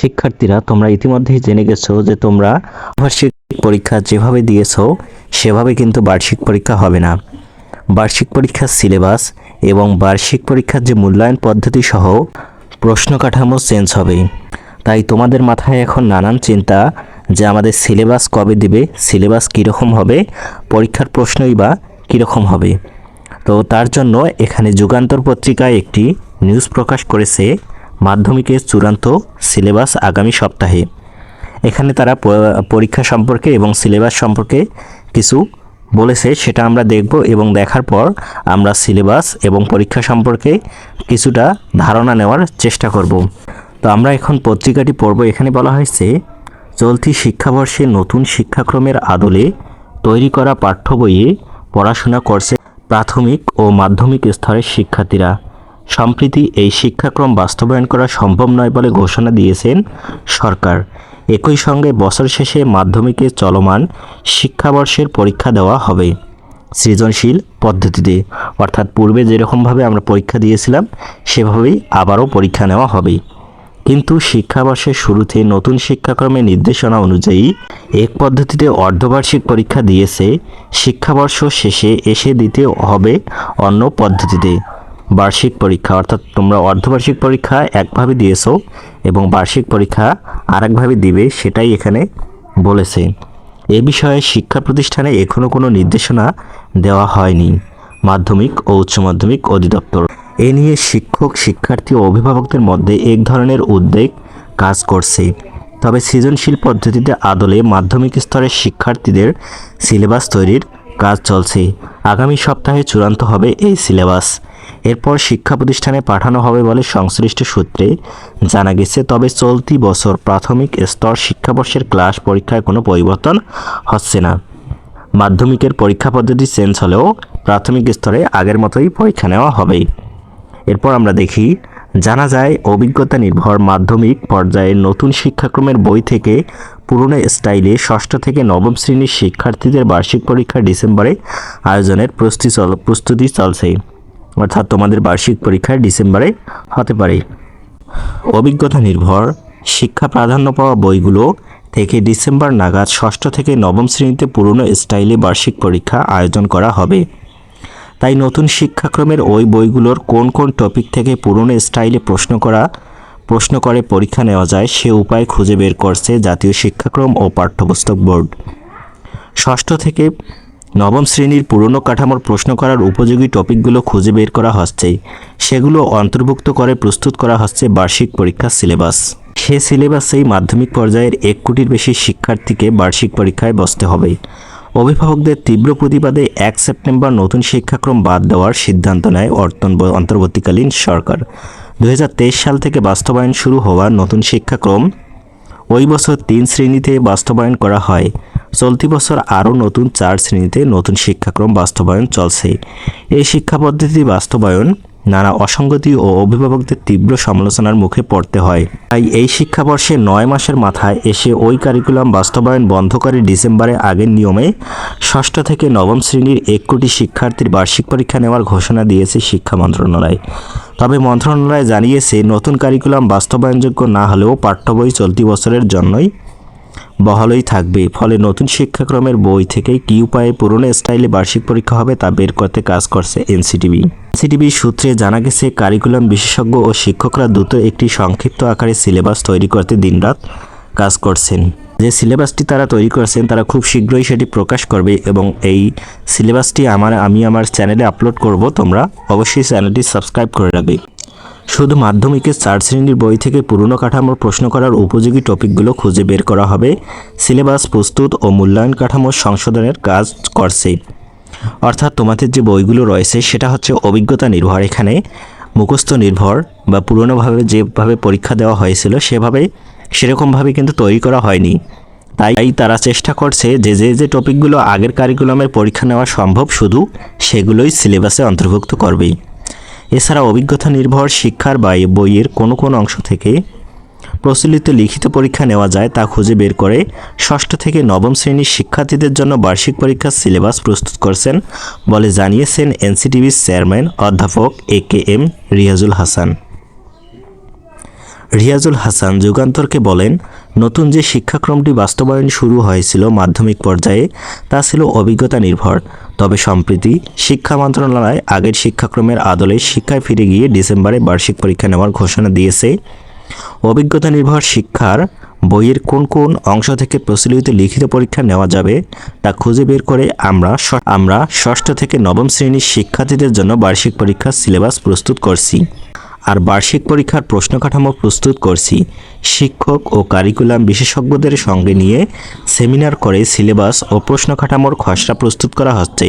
শিক্ষার্থীরা, তোমরা ইতিমধ্যেই জেনে গেছো যে তোমরা বার্ষিক পরীক্ষা যেভাবে দিয়েছ, সেভাবে কিন্তু বার্ষিক পরীক্ষা হবে না। বার্ষিক পরীক্ষার সিলেবাস এবং বার্ষিক পরীক্ষার যে মূল্যায়ন পদ্ধতি সহ প্রশ্ন কাঠামো চেঞ্জ হবে। তাই তোমাদের মাথায় এখন নানান চিন্তা যে আমাদের সিলেবাস কবে দিবে, সিলেবাস কীরকম হবে, পরীক্ষার প্রশ্নই বা কীরকম হবে। তো তার জন্য এখানে যুগান্তর পত্রিকায় একটি নিউজ প্রকাশ করেছে মাধ্যমিকের চূড়ান্ত সিলেবাস আগামী সপ্তাহে। এখানে তারা পরীক্ষা সম্পর্কে এবং সিলেবাস সম্পর্কে কিছু বলেছে, সেটা আমরা দেখব এবং দেখার পর আমরা সিলেবাস এবং পরীক্ষা সম্পর্কে কিছুটা ধারণা নেওয়ার চেষ্টা করব। তো আমরা এখন পত্রিকাটি পড়ব এখানে বলা হয়েছে, চলতি শিক্ষাবর্ষে নতুন শিক্ষাক্রমের আদলে তৈরি করা পাঠ্য বইয়ে পড়াশোনা করছে প্রাথমিক ও মাধ্যমিক স্তরের শিক্ষার্থীরা। সম্প্রতি এই শিক্ষাক্রম বাস্তবায়ন করা সম্ভব নয় বলে ঘোষণা দিয়েছেন সরকার। একই সঙ্গে বছর শেষে মাধ্যমিকে চলমান শিক্ষাবর্ষের পরীক্ষা দেওয়া হবে সৃজনশীল পদ্ধতিতে। অর্থাৎ পূর্বে যেরকমভাবে আমরা পরীক্ষা দিয়েছিলাম, সেভাবেই আবারও পরীক্ষা নেওয়া হবে। কিন্তু শিক্ষাবর্ষের শুরুতে নতুন শিক্ষাক্রমের নির্দেশনা অনুযায়ী এক পদ্ধতিতে অর্ধবার্ষিক পরীক্ষা দিয়েছে। শিক্ষাবর্ষ শেষে এসে দিতে হবে অন্য পদ্ধতিতে। বার্ষিক পরীক্ষা, অর্থাৎ তোমরা অর্ধবার্ষিক পরীক্ষা একভাবে দিয়েছ এবং বার্ষিক পরীক্ষা আরেকভাবে দিবে, সেটাই এখানে বলেছে। এ বিষয়ে শিক্ষা প্রতিষ্ঠানে এখনও কোনো নির্দেশনা দেওয়া হয়নি। মাধ্যমিক ও উচ্চ মাধ্যমিক অধিদপ্তর। এ নিয়ে শিক্ষক, শিক্ষার্থী ও অভিভাবকদের মধ্যে এক ধরনের উদ্বেগ কাজ করছে। তবে সৃজনশীল পদ্ধতিতে আদলে মাধ্যমিক স্তরের শিক্ষার্থীদের সিলেবাস তৈরির কাজ চলছে। আগামী সপ্তাহে চূড়ান্ত হবে এই সিলেবাস। এরপর শিক্ষা প্রতিষ্ঠানে পাঠানো হবে বলে সংশ্লিষ্ট সূত্রে জানা গেছে, তবে চলতি বছর প্রাথমিক স্তর শিক্ষাবর্ষের ক্লাস পরীক্ষায় কোনো পরিবর্তন হচ্ছে না। মাধ্যমিকের পরীক্ষা পদ্ধতি চেঞ্জ হলেও প্রাথমিক স্তরে আগের মতোই পরীক্ষা নেওয়া হবে। এরপর আমরা দেখি, জানা যায় অভিজ্ঞতা নির্ভর মাধ্যমিক পর্যায়ে নতুন শিক্ষাক্রমের বই থেকে পুরনো স্টাইলে ষষ্ঠ থেকে নবম শ্রেণির শিক্ষার্থীদের বার্ষিক পরীক্ষা ডিসেম্বরে আয়োজনের প্রস্তুতি চল, প্রস্তুতি চলছে। অর্থাৎ তোমাদের বার্ষিক পরীক্ষা ডিসেম্বরে হতে পারে। অভিজ্ঞতা নির্ভর। শিক্ষা প্রাধান্য পাওয়া বইগুলো থেকে ডিসেম্বর নাগাদ ষষ্ঠ থেকে নবম শ্রেণীতে পুরনো স্টাইলে বার্ষিক পরীক্ষা আয়োজন করা হবে। তাই নতুন শিক্ষাক্রমের ওই বইগুলোর কোন কোন টপিক থেকে পুরনো স্টাইলে প্রশ্ন করা, প্রশ্ন করে পরীক্ষা নেওয়া যায় সে উপায় খুঁজে বের করছে জাতীয় শিক্ষাক্রম ও পাঠ্যপুস্তক বোর্ড। ষষ্ঠ থেকে নবম শ্রেণির পুরনো কাঠামোর প্রশ্ন করার উপযোগী টপিকগুলো খুঁজে বের করা হচ্ছে। সেগুলো অন্তর্ভুক্ত করে প্রস্তুত করা হচ্ছে বার্ষিক পরীক্ষার সিলেবাস। সে সিলেবাসেই মাধ্যমিক পর্যায়ের এক কোটির বেশি শিক্ষার্থীকে বার্ষিক পরীক্ষায় বসতে হবে। অভিভাবকদের তীব্র প্রতিবাদে এক সেপ্টেম্বর নতুন শিক্ষাক্রম বাদ দেওয়ার সিদ্ধান্ত নেয় অন্তর্বর্তীকালীন সরকার। দু হাজার তেইশ সাল থেকে বাস্তবায়ন শুরু হওয়া নতুন শিক্ষাক্রম ওই বছর তিন শ্রেণীতে বাস্তবায়ন করা হয়। চলতি বছর আরও নতুন চার শ্রেণীতে নতুন শিক্ষাক্রম বাস্তবায়ন চলছে। এই শিক্ষা পদ্ধতি বাস্তবায়ন নানা অসঙ্গতি ও অভিভাবকদের তীব্র সমালোচনার মুখে পড়তে হয়। তাই এই শিক্ষাবর্ষে নয় মাসের মাথায় এসে ওই কারিকুলাম বাস্তবায়ন বন্ধ করে ডিসেম্বরে আগের নিয়মে ষষ্ঠ থেকে নবম শ্রেণির এক কোটি শিক্ষার্থীর বার্ষিক পরীক্ষা নেওয়ার ঘোষণা দিয়েছে শিক্ষা মন্ত্রণালয়। তবে মন্ত্রণালয় জানিয়েছে, নতুন কারিকুলাম বাস্তবায়নযোগ্য না হলেও পাঠ্য বই চলতি বছরের জন্যই বহালই থাকবে। ফলে নতুন শিক্ষাক্রমের বই থেকে কী উপায়ে পুরনো স্টাইলে বার্ষিক পরীক্ষা হবে তা বের করতে কাজ করছে এনসিটিভি। এনসিটিভি সূত্রে জানা গেছে, কারিকুলাম বিশেষজ্ঞ ও শিক্ষকরা দ্রুত একটি সংক্ষিপ্ত আকারে সিলেবাস তৈরি করতে দিনরাত কাজ করছেন। যে সিলেবাসটি তারা তৈরি করছেন, তারা খুব শীঘ্রই সেটি প্রকাশ করবে এবং এই সিলেবাসটি আমার, আমি আমার চ্যানেলে আপলোড করব। তোমরা অবশ্যই চ্যানেলটি সাবস্ক্রাইব করে রাখবে। শুধু মাধ্যমিকের চার শ্রেণির বই থেকে পুরনো কাঠামোর প্রশ্ন করার উপযোগী টপিকগুলো খুঁজে বের করা হবে। সিলেবাস প্রস্তুত ও মূল্যায়ন কাঠামোর সংশোধনের কাজ করছে। অর্থাৎ তোমাদের যে বইগুলো রয়েছে, সেটা হচ্ছে অভিজ্ঞতা নির্ভর। এখানে মুখস্থ নির্ভর বা পুরনোভাবে যেভাবে পরীক্ষা দেওয়া হয়েছিল, সেভাবে সেরকমভাবে কিন্তু তৈরি করা হয়নি। তাই তারা চেষ্টা করছে যে যে যে টপিকগুলো আগের কারিকুলামের পরীক্ষা নেওয়া সম্ভব, শুধু সেগুলোই সিলেবাসে অন্তর্ভুক্ত করবে এছাড়া অভিজ্ঞতা নির্ভর শিক্ষার বা বইয়ের কোনো কোনো অংশ থেকে প্রচলিত লিখিত পরীক্ষা নেওয়া যায় তা খুঁজে বের করে ষষ্ঠ থেকে নবম শ্রেণির শিক্ষার্থীদের জন্য বার্ষিক পরীক্ষার সিলেবাস প্রস্তুত করছেন বলে জানিয়েছেন এনসিটিভির চেয়ারম্যান অধ্যাপক A K M Riazul Hasan. Riazul Hasan যুগান্তরকে বলেন নতুন যে শিক্ষাক্রমটি বাস্তবায়ন শুরু হয়েছিল মাধ্যমিক পর্যায়ে, তা ছিল অভিজ্ঞতা নির্ভর তবে সম্প্রতি শিক্ষা মন্ত্রণালয় আগের শিক্ষাক্রমের আদলে শিক্ষায় ফিরে গিয়ে ডিসেম্বরে বার্ষিক পরীক্ষা নেওয়ার ঘোষণা দিয়েছে। অভিজ্ঞতা নির্ভর শিক্ষার বইয়ের কোন কোন অংশ থেকে প্রচলিত লিখিত পরীক্ষা নেওয়া যাবে, তা খুঁজে বের করে আমরা আমরা ষষ্ঠ থেকে নবম শ্রেণির শিক্ষার্থীদের জন্য বার্ষিক পরীক্ষার সিলেবাস প্রস্তুত করছি। আর বার্ষিক পরীক্ষার প্রশ্ন কাঠামো প্রস্তুত করছি। শিক্ষক ও কারিকুলাম বিশেষজ্ঞদের সঙ্গে নিয়ে সেমিনার করে সিলেবাস ও প্রশ্ন কাঠামোর খসড়া প্রস্তুত করা হচ্ছে।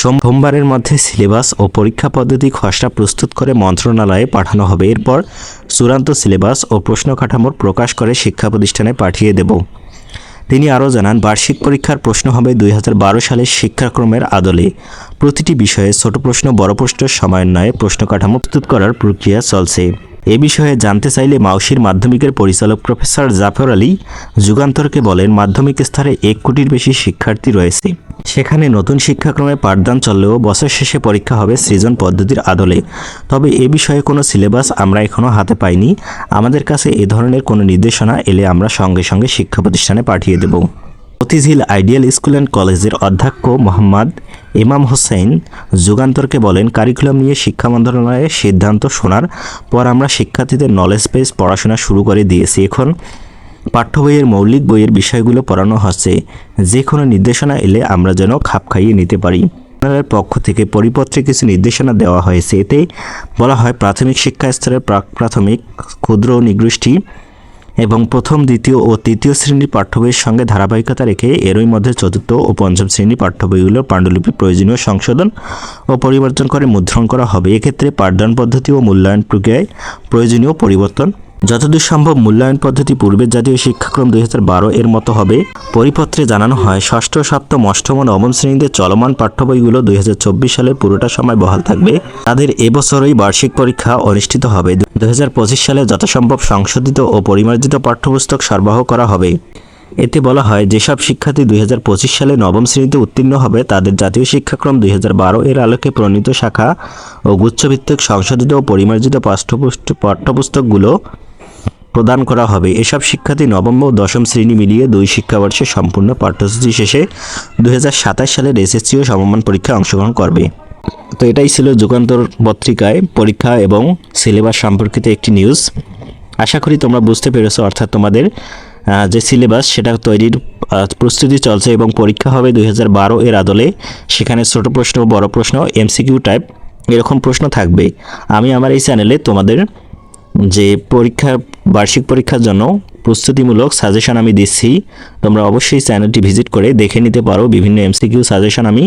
সোমবারের মধ্যে সিলেবাস ও পরীক্ষা পদ্ধতি খসড়া প্রস্তুত করে মন্ত্রণালয়ে পাঠানো হবে। এরপর চূড়ান্ত সিলেবাস ও প্রশ্ন কাঠামোর প্রকাশ করে শিক্ষা প্রতিষ্ঠানে পাঠিয়ে দেব। তিনি আরও জানান, বার্ষিক পরীক্ষার প্রশ্ন হবে দুই হাজার বারো সালের শিক্ষাক্রমের আদলে। প্রতিটি বিষয়ে ছোট প্রশ্ন, বড় প্রশ্ন সমন্বয়ে প্রশ্ন কাঠামো প্রস্তুত করার প্রক্রিয়া চলছে। এ বিষয়ে জানতে চাইলে মাউসির মাধ্যমিকের পরিচালক প্রফেসর জাফর আলী যুগান্তরকে বলেন, মাধ্যমিক স্তরে এক কোটির বেশি শিক্ষার্থী রয়েছে। সেখানে নতুন শিক্ষাক্রমে পাঠদান চললেও বছর শেষে পরীক্ষা হবে সৃজন পদ্ধতির আদলে। তবে এ বিষয়ে কোনো সিলেবাস আমরা এখনও হাতে পাইনি। আমাদের কাছে এ ধরনের কোনো নির্দেশনা এলে আমরা সঙ্গে সঙ্গে শিক্ষা প্রতিষ্ঠানে পাঠিয়ে দেব। মতিঝিল আইডিয়াল স্কুল অ্যান্ড কলেজের অধ্যক্ষ মোহাম্মদ ইমাম হোসেন যুগান্তরকে বলেন, কারিকুলাম নিয়ে শিক্ষা মন্ত্রণালয়ের সিদ্ধান্ত শোনার পর আমরা শিক্ষার্থীদের নলেজ বেস পড়াশোনা শুরু করে দিয়েছি। এখন পাঠ্য বইয়ের মৌলিক বইয়ের বিষয়গুলো পড়ানো হচ্ছে যে কোনো নির্দেশনা এলে আমরা যেন খাপ খাইয়ে নিতে পারি। মন্ত্রণালয়ের পক্ষ থেকে পরিপত্রে কিছু নির্দেশনা দেওয়া হয়েছে। এতে বলা হয় প্রাথমিক শিক্ষা স্তরের প্রাথমিক, ক্ষুদ্র ও নিগৃষ্টি এবং প্রথম, দ্বিতীয় ও তৃতীয় শ্রেণির পাঠ্য বইয়ের সঙ্গে ধারাবাহিকতা রেখে এরই মধ্যে চতুর্থ ও পঞ্চম শ্রেণির পাঠ্য বইগুলোর পাণ্ডুলিপি প্রয়োজনীয় সংশোধন ও পরিবর্তন করে মুদ্রণ করা হবে। এক্ষেত্রে পাঠদান পদ্ধতি ও মূল্যায়ন প্রক্রিয়ায় প্রয়োজনীয় পরিবর্তন যতদূর সম্ভব মূল্যায়ন পদ্ধতি পূর্বের জাতীয় শিক্ষাক্রম দুই হাজার বারো এর মতো হবে। পরিপত্রে জানানো হয়, ষষ্ঠ, সপ্তম, অষ্টম নবম শ্রেণীতে চলমান পাঠ্য বইগুলো দুই সালের পুরোটা সময় বহাল থাকবে। তাদের এবছরই বার্ষিক পরীক্ষা অনুষ্ঠিত হবে। দুই হাজার পঁচিশ সালে যথাসম্ভব সংশোধিত ও পরিমার্জিত পাঠ্যপুস্তক সরবরাহ করা হবে। এতে বলা হয়, যেসব শিক্ষার্থী দুই হাজার পঁচিশ সালে নবম শ্রেণীতে উত্তীর্ণ হবে, তাদের জাতীয় শিক্ষাক্রম দুই হাজার বারো এর আলোকে প্রণীত শাখা ও গুচ্ছভিত্তিক সংশোধিত ও পরিমার্জিত পাঠ্যপুস্ত, পাঠ্যপুস্তকগুলো প্রদান করা হবে। এসব শিক্ষার্থী নবম ও দশম শ্রেণি মিলিয়ে দুই শিক্ষাবর্ষে সম্পূর্ণ পাঠ্যসূচি শেষে দুই হাজার সাতাশ সালের এসএসসি ও সমমান পরীক্ষায় অংশগ্রহণ করবে। তো এটাই ছিল যুগান্তর পত্রিকায় পরীক্ষা এবং সিলেবাস সম্পর্কিত একটি নিউজ আশা করি তোমরা বুঝতে পেরেছ, অর্থাৎ তোমাদের যে সিলেবাস সেটা তৈরির প্রস্তুতি চলছে এবং পরীক্ষা হবে দুই হাজার বারো এর আদলে। সেখানে ছোট প্রশ্ন, বড় প্রশ্ন এমসিকিউ টাইপ এরকম প্রশ্ন থাকবে। আমি আমার এই চ্যানেলে তোমাদের যে পরীক্ষা বার্ষিক পরীক্ষার জন্য প্রস্তুতিমূলক সাজেশন আমি দিচ্ছি। তোমরা অবশ্যই চ্যানেলটি ভিজিট করে দেখে নিতে পারো বিভিন্ন এমসিকিউ সাজেশন আমি